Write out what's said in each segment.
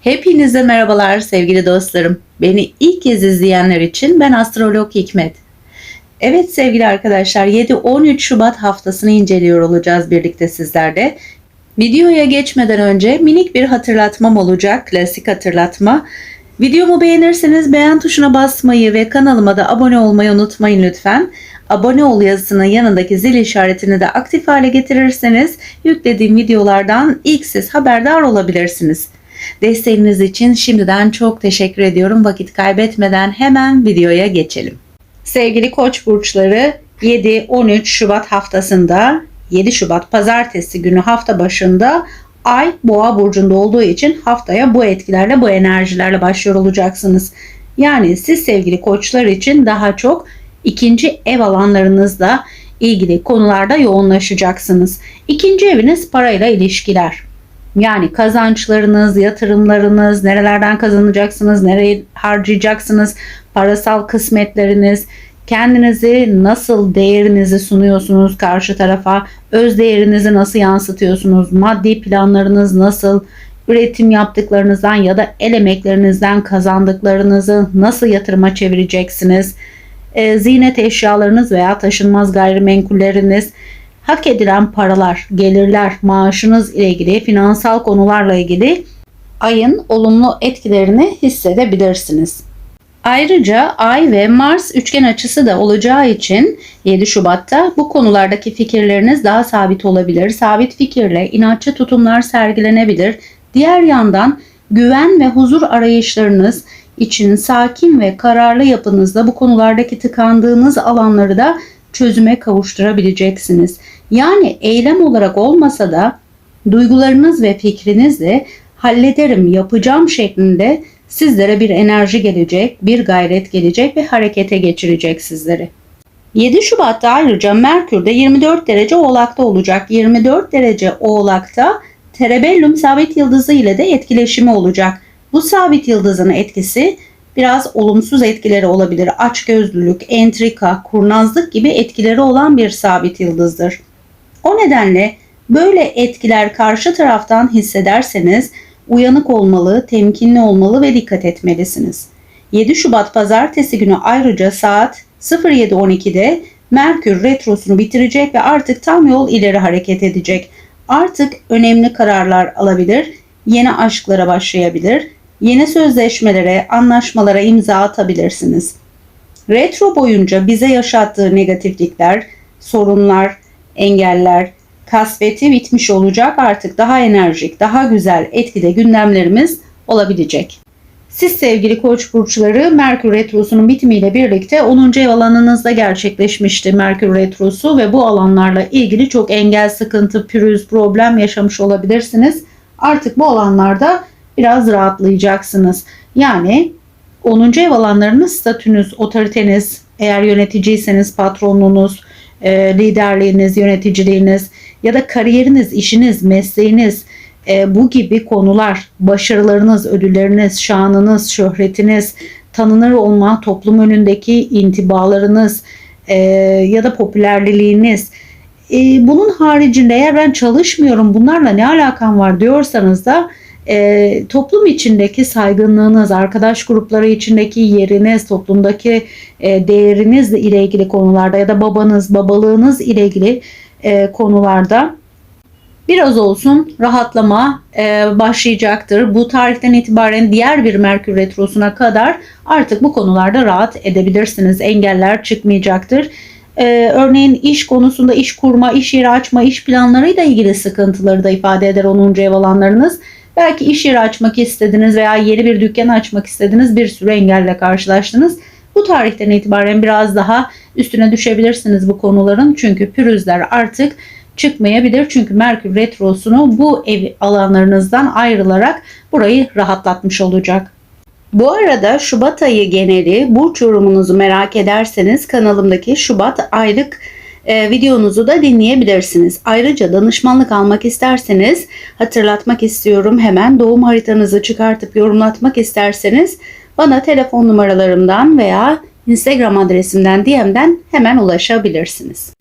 Hepinize merhabalar sevgili dostlarım. Beni ilk kez izleyenler için ben astrolog Hikmet. Evet sevgili arkadaşlar 7-13 Şubat haftasını inceliyor olacağız birlikte sizlerle. Videoya geçmeden önce minik bir hatırlatmam olacak, klasik hatırlatma. Videomu beğenirseniz beğen tuşuna basmayı ve kanalıma da abone olmayı unutmayın lütfen. Abone ol yazısının yanındaki zil işaretini de aktif hale getirirseniz yüklediğim videolardan ilk siz haberdar olabilirsiniz. Desteğiniz için şimdiden çok teşekkür ediyorum. Vakit kaybetmeden hemen videoya geçelim. Sevgili Koç burçları 7-13 Şubat haftasında 7 Şubat pazartesi günü hafta başında Ay Boğa burcunda olduğu için haftaya bu etkilerle bu enerjilerle başlıyor olacaksınız. Yani siz sevgili koçlar için daha çok ikinci ev alanlarınızla ilgili konularda yoğunlaşacaksınız. İkinci eviniz parayla ilişkiler. Yani kazançlarınız, yatırımlarınız, nerelerden kazanacaksınız, nereye harcayacaksınız, parasal kısmetleriniz, kendinizi nasıl değerinizi sunuyorsunuz karşı tarafa, öz değerinizi nasıl yansıtıyorsunuz, maddi planlarınız nasıl, üretim yaptıklarınızdan ya da el emeklerinizden kazandıklarınızı nasıl yatırıma çevireceksiniz, e, ziynet eşyalarınız veya taşınmaz gayrimenkulleriniz, hak edilen paralar, gelirler, maaşınız ile ilgili, finansal konularla ilgili ayın olumlu etkilerini hissedebilirsiniz. Ayrıca Ay ve Mars üçgen açısı da olacağı için 7 Şubat'ta bu konulardaki fikirleriniz daha sabit olabilir. Sabit fikirle inatçı tutumlar sergilenebilir. Diğer yandan güven ve huzur arayışlarınız için sakin ve kararlı yapınızda bu konulardaki tıkandığınız alanları da çözüme kavuşturabileceksiniz. Yani eylem olarak olmasa da duygularınız ve fikrinizle hallederim, yapacağım şeklinde sizlere bir enerji gelecek, bir gayret gelecek ve harekete geçirecek sizleri. 7 Şubat'ta ayrıca Merkür de 24 derece Oğlak'ta olacak. 24 derece Oğlak'ta Terebellum sabit yıldızı ile de etkileşimi olacak. Bu sabit yıldızın etkisi biraz olumsuz etkileri olabilir. Açgözlülük, entrika, kurnazlık gibi etkileri olan bir sabit yıldızdır. O nedenle böyle etkiler karşı taraftan hissederseniz uyanık olmalı, temkinli olmalı ve dikkat etmelisiniz. 7 Şubat pazartesi günü ayrıca saat 07.12'de Merkür retrosunu bitirecek ve artık tam yol ileri hareket edecek. Artık önemli kararlar alabilir, yeni aşklara başlayabilir, yeni sözleşmelere, anlaşmalara imza atabilirsiniz. Retro boyunca bize yaşattığı negatiflikler, sorunlar, engeller, kasveti bitmiş olacak. Artık daha enerjik, daha güzel etkide gündemlerimiz olabilecek. Siz sevgili koç burçları Merkür Retrosu'nun bitimiyle birlikte 10. ev alanınızda gerçekleşmişti Merkür Retrosu ve bu alanlarla ilgili çok engel, sıkıntı, pürüz, problem yaşamış olabilirsiniz. Artık bu alanlarda biraz rahatlayacaksınız. Yani 10. ev alanlarınız statünüz, otoriteniz, eğer yöneticiyseniz patronluğunuz, e, liderliğiniz, yöneticiliğiniz ya da kariyeriniz, işiniz, mesleğiniz e, bu gibi konular, başarılarınız, ödülleriniz, şanınız, şöhretiniz, tanınır olma, toplum önündeki intibalarınız e, ya da popülerliğiniz. Bunun haricinde eğer ben çalışmıyorum bunlarla ne alakam var diyorsanız da e, toplum içindeki saygınlığınız, arkadaş grupları içindeki yeriniz, toplumdaki e, değerinizle ile ilgili konularda ya da babanız, babalığınız ile ilgili e, konularda biraz olsun rahatlama e, başlayacaktır. Bu tarihten itibaren diğer bir Merkür Retrosu'na kadar artık bu konularda rahat edebilirsiniz. Engeller çıkmayacaktır. Ee, örneğin iş konusunda iş kurma, iş yeri açma, iş planlarıyla ilgili sıkıntıları da ifade eder 10. ev alanlarınız. Belki iş yeri açmak istediniz veya yeni bir dükkan açmak istediniz bir sürü engelle karşılaştınız. Bu tarihten itibaren biraz daha üstüne düşebilirsiniz bu konuların. Çünkü pürüzler artık çıkmayabilir. Çünkü Merkür Retrosu'nu bu ev alanlarınızdan ayrılarak burayı rahatlatmış olacak. Bu arada Şubat ayı geneli burç yorumunuzu merak ederseniz kanalımdaki Şubat aylık e, videonuzu da dinleyebilirsiniz. Ayrıca danışmanlık almak isterseniz hatırlatmak istiyorum hemen doğum haritanızı çıkartıp yorumlatmak isterseniz bana telefon numaralarımdan veya Instagram adresimden DM'den hemen ulaşabilirsiniz.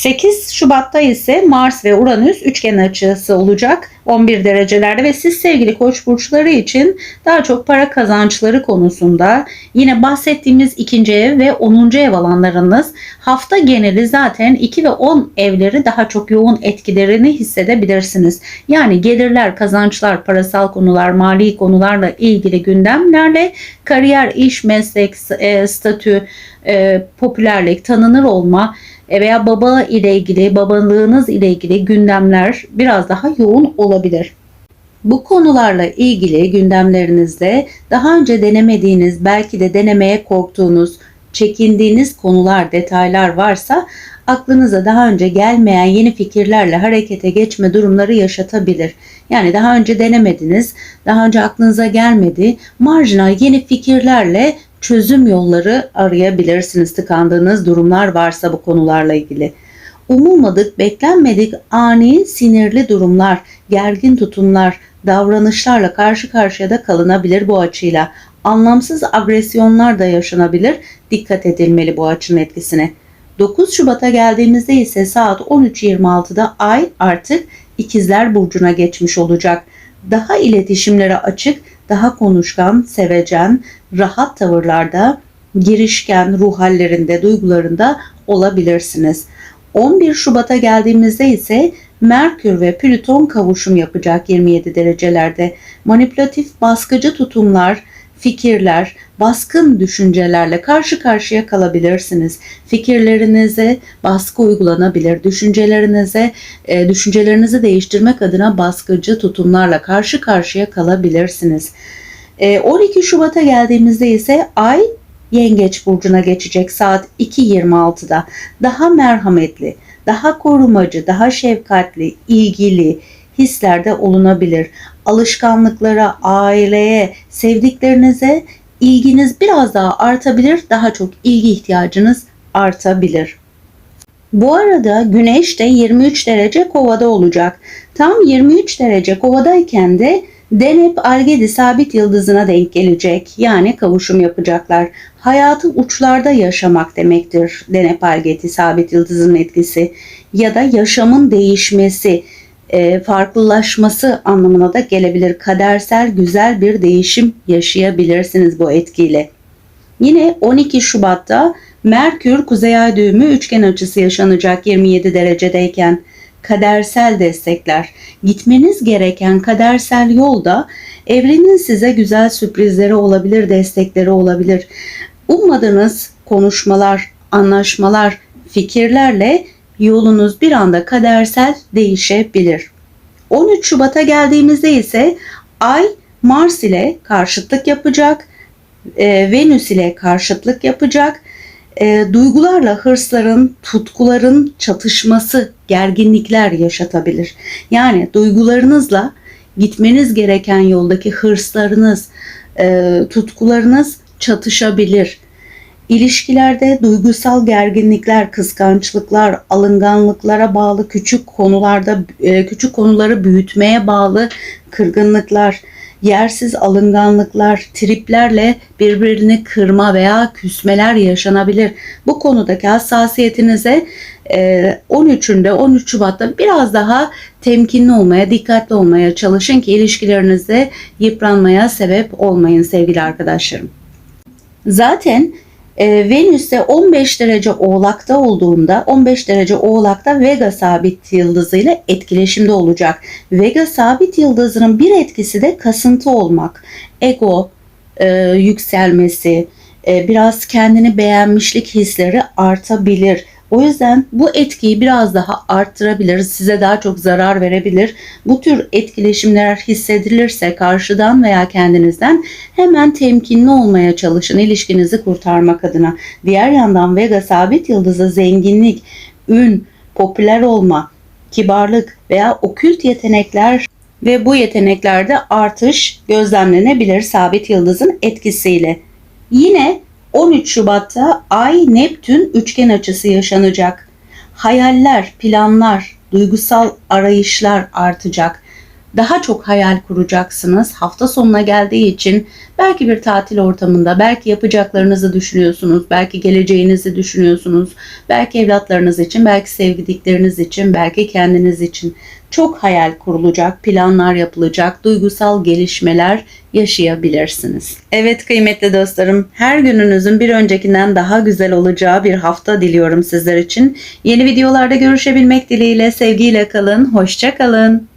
8 Şubat'ta ise Mars ve Uranüs üçgen açısı olacak 11 derecelerde ve siz sevgili koç burçları için daha çok para kazançları konusunda yine bahsettiğimiz ikinci ev ve 10. ev alanlarınız hafta geneli zaten 2 ve 10 evleri daha çok yoğun etkilerini hissedebilirsiniz. Yani gelirler, kazançlar, parasal konular, mali konularla ilgili gündemlerle kariyer, iş, meslek, e, statü, e, popülerlik, tanınır olma, veya baba ile ilgili, babalığınız ile ilgili gündemler biraz daha yoğun olabilir. Bu konularla ilgili gündemlerinizde daha önce denemediğiniz, belki de denemeye korktuğunuz, çekindiğiniz konular, detaylar varsa aklınıza daha önce gelmeyen yeni fikirlerle harekete geçme durumları yaşatabilir. Yani daha önce denemediniz, daha önce aklınıza gelmedi, marjinal yeni fikirlerle çözüm yolları arayabilirsiniz tıkandığınız durumlar varsa bu konularla ilgili. Umulmadık, beklenmedik ani sinirli durumlar, gergin tutumlar, davranışlarla karşı karşıya da kalınabilir bu açıyla. Anlamsız agresyonlar da yaşanabilir. Dikkat edilmeli bu açının etkisine. 9 Şubat'a geldiğimizde ise saat 13.26'da Ay artık İkizler Burcu'na geçmiş olacak. Daha iletişimlere açık, daha konuşkan, sevecen, rahat tavırlarda, girişken ruh hallerinde, duygularında olabilirsiniz. 11 Şubat'a geldiğimizde ise Merkür ve Plüton kavuşum yapacak 27 derecelerde. Manipülatif, baskıcı tutumlar, fikirler, baskın düşüncelerle karşı karşıya kalabilirsiniz. Fikirlerinize baskı uygulanabilir. Düşüncelerinize, e, düşüncelerinizi değiştirmek adına baskıcı tutumlarla karşı karşıya kalabilirsiniz. E, 12 Şubat'a geldiğimizde ise Ay Yengeç burcuna geçecek saat 2.26'da. Daha merhametli, daha korumacı, daha şefkatli, ilgili, hislerde olunabilir. Alışkanlıklara, aileye, sevdiklerinize ilginiz biraz daha artabilir. Daha çok ilgi ihtiyacınız artabilir. Bu arada güneş de 23 derece kovada olacak. Tam 23 derece kovadayken de Denep Algedi sabit yıldızına denk gelecek. Yani kavuşum yapacaklar. Hayatı uçlarda yaşamak demektir Denep Algedi sabit yıldızının etkisi. Ya da yaşamın değişmesi, e, farklılaşması anlamına da gelebilir. Kadersel güzel bir değişim yaşayabilirsiniz bu etkiyle. Yine 12 Şubat'ta Merkür Kuzey Ay düğümü üçgen açısı yaşanacak 27 derecedeyken kadersel destekler. Gitmeniz gereken kadersel yolda evrenin size güzel sürprizleri olabilir, destekleri olabilir. Ummadığınız konuşmalar, anlaşmalar, fikirlerle yolunuz bir anda kadersel değişebilir. 13 Şubat'a geldiğimizde ise Ay Mars ile karşıtlık yapacak, e, Venüs ile karşıtlık yapacak. E, duygularla hırsların, tutkuların çatışması, gerginlikler yaşatabilir. Yani duygularınızla gitmeniz gereken yoldaki hırslarınız, e, tutkularınız çatışabilir İlişkilerde duygusal gerginlikler, kıskançlıklar, alınganlıklara bağlı küçük konularda e, küçük konuları büyütmeye bağlı kırgınlıklar, yersiz alınganlıklar, triplerle birbirini kırma veya küsmeler yaşanabilir. Bu konudaki hassasiyetinize 13'ünde e, 13 Şubat'ta biraz daha temkinli olmaya, dikkatli olmaya çalışın ki ilişkilerinizde yıpranmaya sebep olmayın sevgili arkadaşlarım. Zaten e, de 15 derece oğlakta olduğunda 15 derece oğlakta Vega sabit yıldızı ile etkileşimde olacak. Vega sabit yıldızının bir etkisi de kasıntı olmak, ego e, yükselmesi, e, biraz kendini beğenmişlik hisleri artabilir. O yüzden bu etkiyi biraz daha arttırabilir, size daha çok zarar verebilir. Bu tür etkileşimler hissedilirse karşıdan veya kendinizden hemen temkinli olmaya çalışın ilişkinizi kurtarmak adına. Diğer yandan Vega sabit yıldızı zenginlik, ün, popüler olma, kibarlık veya okült yetenekler ve bu yeteneklerde artış gözlemlenebilir sabit yıldızın etkisiyle. Yine 13 Şubat'ta Ay Neptün üçgen açısı yaşanacak. Hayaller, planlar, duygusal arayışlar artacak. daha çok hayal kuracaksınız. Hafta sonuna geldiği için belki bir tatil ortamında, belki yapacaklarınızı düşünüyorsunuz, belki geleceğinizi düşünüyorsunuz, belki evlatlarınız için, belki sevdikleriniz için, belki kendiniz için çok hayal kurulacak, planlar yapılacak, duygusal gelişmeler yaşayabilirsiniz. Evet kıymetli dostlarım, her gününüzün bir öncekinden daha güzel olacağı bir hafta diliyorum sizler için. Yeni videolarda görüşebilmek dileğiyle sevgiyle kalın, hoşça kalın.